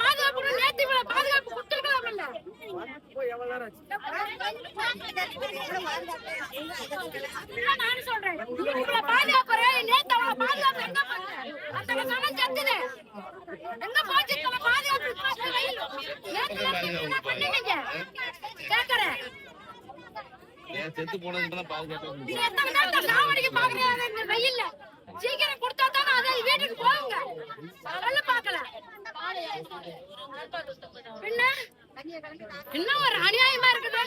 பாதுகாப்பு நேத்து இவளை பாதுகாப்பு கொடுத்துருக்கலாம்ல இதுதான் நானும் சொல்றேன். நேத்து அவளை பாதுகாப்பு எங்க போச்சு? அத்தனை செத்துது. எங்க போச்சு இத்தனை பாதுகாப்பு பண்ணீங்க? கேக்குறேன். செத்து போனதுக்கு பாதுகாப்பு நீ எத்தனை பாக்குறீங்க வெயில்ல? சீக்கிரம் கொடுத்தா அதை வீட்டுக்கு போகுங்க அதெல்லாம் என்ன ஒரு அநியாயமா இருக்குது?